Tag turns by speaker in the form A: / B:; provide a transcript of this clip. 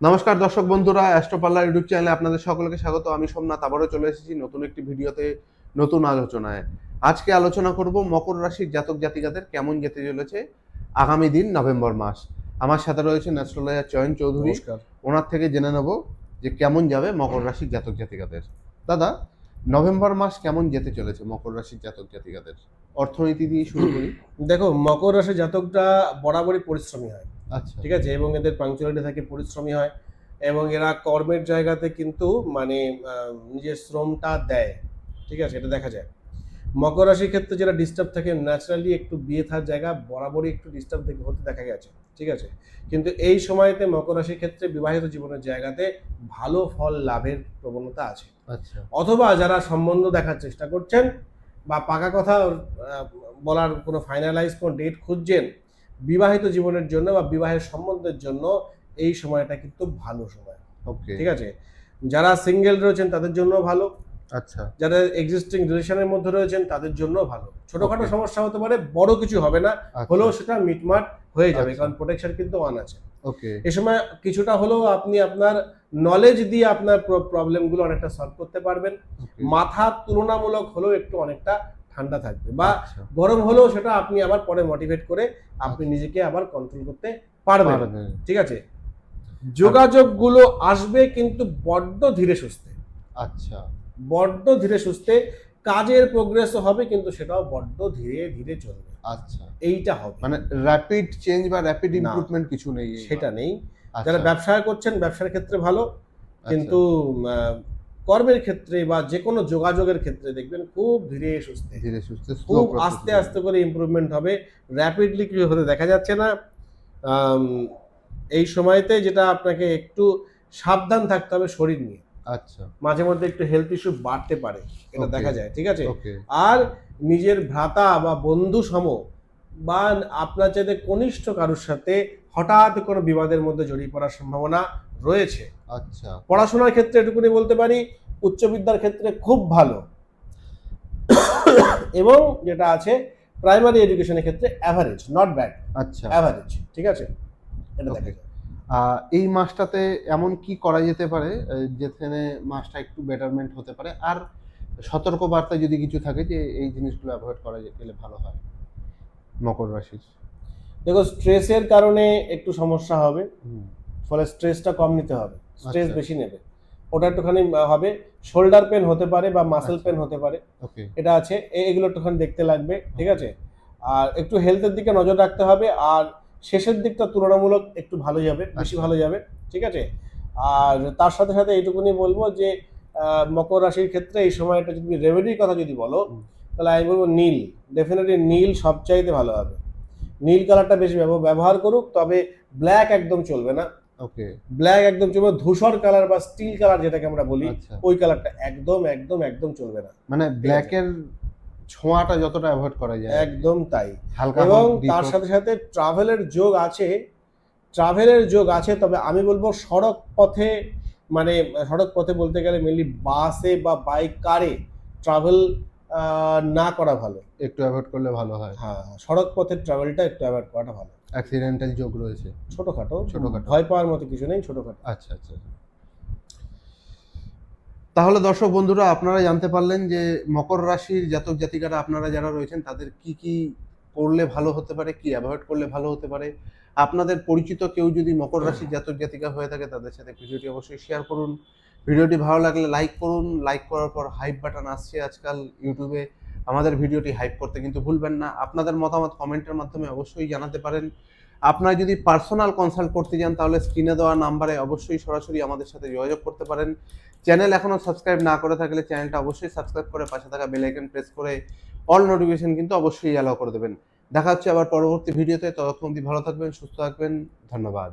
A: নমস্কার দর্শক বন্ধুরা অ্যাস্ট্রোপাল্লার ইউটিউব চ্যানেলে আপনাদের সকলকে স্বাগত। আমি সোমনাথ আবারও চলে এসেছি নতুন একটি ভিডিওতে নতুন আলোচনায়। আজকে আলোচনা করব মকর রাশির জাতক জাতিকাদের কেমন যেতে চলেছে আগামী দিন নভেম্বর মাস। আমার সাথে রয়েছে ন্যাস্ট্রোলজার চয়ন চৌধুরী। ওনার থেকে জেনে নেব যে কেমন যাবে মকর রাশির জাতক জাতিকাদের। দাদা নভেম্বর মাস কেমন যেতে চলেছে মকর রাশির জাতক জাতিকাদের? অর্থনীতি দিয়ে শুরু করি।
B: দেখো মকর রাশি জাতকটা বরাবরই পরিশ্রমী হয়। ঠিক আছে? এবং এদের পাংচুয়ালিটি থাকে পরিশ্রমী হয় এবং এরা কর্মের জায়গাতে কিন্তু মানে নিজের শ্রমটা দেয়। ঠিক আছে? এটা দেখা যায়। মকর রাশির ক্ষেত্রে যেটা ডিস্টার্ব থাকে ন্যাচারালি একটু বিয়ে থার জায়গা বরাবরই একটু ডিস্টার্ব হতে দেখা গেছে। ঠিক আছে? কিন্তু এই সময়তে মকর রাশির ক্ষেত্রে বিবাহিত জীবনের জায়গাতে ভালো ফল লাভের প্রবণতা আছে।
A: আচ্ছা।
B: অথবা যারা সম্বন্ধ দেখার চেষ্টা করছেন বা পাকা কথা বলার কোনো ফাইনালাইজ কোনো ডেট খুঁজছেন বিবাহিত জীবনের জন্য বা বিবাহের সম্বন্ধের জন্য এই সময়টা কিন্তু ভালো সময়।
A: ওকে
B: ঠিক আছে? যারা সিঙ্গেল রয়েছেন তাদের জন্য ভালো।
A: আচ্ছা।
B: যারা এক্সিস্টিং রিলেশনের মধ্যে রয়েছেন তাদের জন্য ভালো। ছোটখাটো সমস্যা হতে পারে বড় কিছু হবে না।
A: আচ্ছা।
B: হলেও সেটা মিটমাট হয়ে যাবে
A: আচ্ছা।
B: কারণ প্রোটেকশন কিন্তু অন আছে।
A: ওকে
B: এ সময় কিছুটা হলেও আপনি আপনার নলেজ দিয়ে আপনার প্রবলেমগুলো অনেকটা সলভ করতে পারবেন। মাথা তুলনামূলক হলেও একটু অনেকটা ঠান্ডা থাকবে বা
A: আচ্ছা।
B: গরম হলেও সেটা আপনি আবার পরে মোটিভেট করে আপনি নিজেকে আবার কন্ট্রোল করতে পারবেন। ঠিক আছে? যোগাযোগগুলো আসবে কিন্তু বড্ড ধীরে সুস্থে।
A: আচ্ছা।
B: বড্ড ধীরে সুস্থে কাজের প্রোগ্রেস হবে কিন্তু সেটাও বড্ড ধীরে ধীরে চলবে।
A: আচ্ছা।
B: এইটা হবে।
A: মানে র্যাপিড চেঞ্জ বা র্যাপিড। ইমপ্রুভমেন্ট কিছু নেই
B: সেটা নেই।
A: আচ্ছা,
B: যারা ব্যবসা করছেন ব্যবসার ক্ষেত্রে ভালো।
A: আচ্ছা,
B: কিন্তু কর্মের ক্ষেত্রে বা যে কোনো যোগাযোগের ক্ষেত্রে দেখবেন খুব ধীরে সুস্থে।
A: ধীরে সুস্থে
B: খুব আস্তে আস্তে করে ইমপ্রুভমেন্ট হবে। র্যাপিডলি কিছু হতে দেখা যাচ্ছে না। এই সময়তে যেটা আপনাকে একটু সাবধান থাকতে হবে শরীর নিয়ে।
A: আচ্ছা।
B: মাঝে মধ্যে একটু হেলথ ইস্যু বাড়তে পারে এটা দেখা যায় ঠিক আছে? আর নিজের ভ্রাতা বা বন্ধু সম বা আপনার চাইতে কনিষ্ঠ কারোর সাথে হঠাৎ কোনো বিবাদের মধ্যে জড়িয়ে পড়ার সম্ভাবনা রয়েছে।
A: আচ্ছা।
B: পড়াশোনার ক্ষেত্রে এটুকুনি বলতে পারি উচ্চ বিদ্যার ক্ষেত্রে খুব ভালো। এবং যেটা আছে প্রাইমারি এডুকেশনের ক্ষেত্রে অ্যাভারেজ নট ব্যাড
A: আচ্ছা।
B: অ্যাভারেজ ঠিক আছে? এটা দেখা যায়
A: এই মাসটাতে এমন কি করা যেতে পারে যেখানে মাসটা একটু বেটারমেন্ট হতে পারে? আর সতর্ক বার্তা যদি কিছু থাকে যে এই জিনিসগুলো অ্যাভয়েড করা গেলে ভালো হয় মকর রাশির?
B: দেখো স্ট্রেসের কারণে একটু সমস্যা হবে। ফলে স্ট্রেসটা কম নিতে হবে। স্ট্রেস
A: আচ্ছা।
B: বেশি নেবে। ওটা একটুখানি হবে। শোল্ডার পেন হতে পারে বা মাসেল
A: আচ্ছা।
B: পেন হতে পারে। এটা আছে। এগুলো একটুখানি দেখতে লাগবে ঠিক আছে? আর একটু হেলথের দিকে নজর রাখতে হবে। আর শেষের দিকটা তুলনামূলক একটু ভালো যাবে বেশি
A: আচ্ছা।
B: ভালো যাবে ঠিক আছে? আর তার সাথে সাথে এইটুকুনি বলব যে মকর রাশির ক্ষেত্রে এই সময়টা যদি রেমেডির কথা যদি বলো তাহলে আমি বলব নীল। ডেফিনেটলি নীল সবচাইতে ভালো হবে। নীল কালারটা বেশি ব্যবহার করুক তবে ব্ল্যাক একদম চলবে না।
A: ওকে
B: ব্ল্যাক একদম চলবে ধূসর কালার বা স্টিল কালার যেটাকে আমরা বলি
A: আচ্ছা।
B: ওই কালারটা একদম একদম একদম চলবে না।
A: মানে ব্ল্যাকের ছোঁয়াটা যতটা অ্যাভয়েড করা যায়।
B: একদম তাই।
A: হালকা
B: এবং তার সাথে সাথে ট্রাভেলের যোগ আছে ট্রাভেলের যোগ আছে তবে আমি বলব সড়ক পথে মানে সড়ক পথে বলতে গেলে মেনলি বাসে বা বাইক কারে ট্রাভেল না করা ভালো।
A: একটু অ্যাভয়েড করলে ভালো হয়।
B: হ্যাঁ সড়ক পথের ট্রাভেলটা একটু অ্যাভয়েড করাটা ভালো।
A: অ্যাক্সিডেন্টাল যোগ রয়েছে।
B: ছোটোখাটো
A: ছোটখাটো।
B: ভয় পাওয়ার মতো কিছু নেই ছোটখাটো।
A: আচ্ছা আচ্ছা। তাহলে দর্শক বন্ধুরা আপনারা জানতে পারলেন যে মকর রাশির জাতক জাতিকারা আপনারা যারা রয়েছেন তাদের কি কি করলে ভালো হতে পারে কি অ্যাভয়েড করলে ভালো হতে পারে? আপনাদের পরিচিত কেউ যদি মকর রাশির জাতক জাতিকা হয়ে থাকে তাদের সাথে ভিডিওটি অবশ্যই শেয়ার করুন। ভিডিওটি ভালো লাগলে লাইক করুন লাইক করার পর হাইপ বাটন আসছে আজকাল ইউটিউবে আমাদের ভিডিওটি হাইপ করতে কিন্তু ভুলবেন না। আপনাদের মতামত কমেন্টের মাধ্যমে অবশ্যই জানাতে পারেন। আপনারা যদি পার্সোনাল কনসাল্ট করতে যান, তাহলে স্ক্রিনে দেওয়া নাম্বারে অবশ্যই সরাসরি আমাদের সাথে যোগাযোগ করতে পারেন। চ্যানেল এখনও সাবস্ক্রাইব না করে থাকলে চ্যানেলটা অবশ্যই সাবস্ক্রাইব করে পাশে থাকা বেল আইকন প্রেস করে অল নোটিফিকেশন কিন্তু অবশ্যই অ্যালাউ করে দেবেন। দেখা হচ্ছে আবার পরবর্তী ভিডিওতে ততক্ষণ অবধি ভালো থাকবেন, সুস্থ থাকবেন। ধন্যবাদ।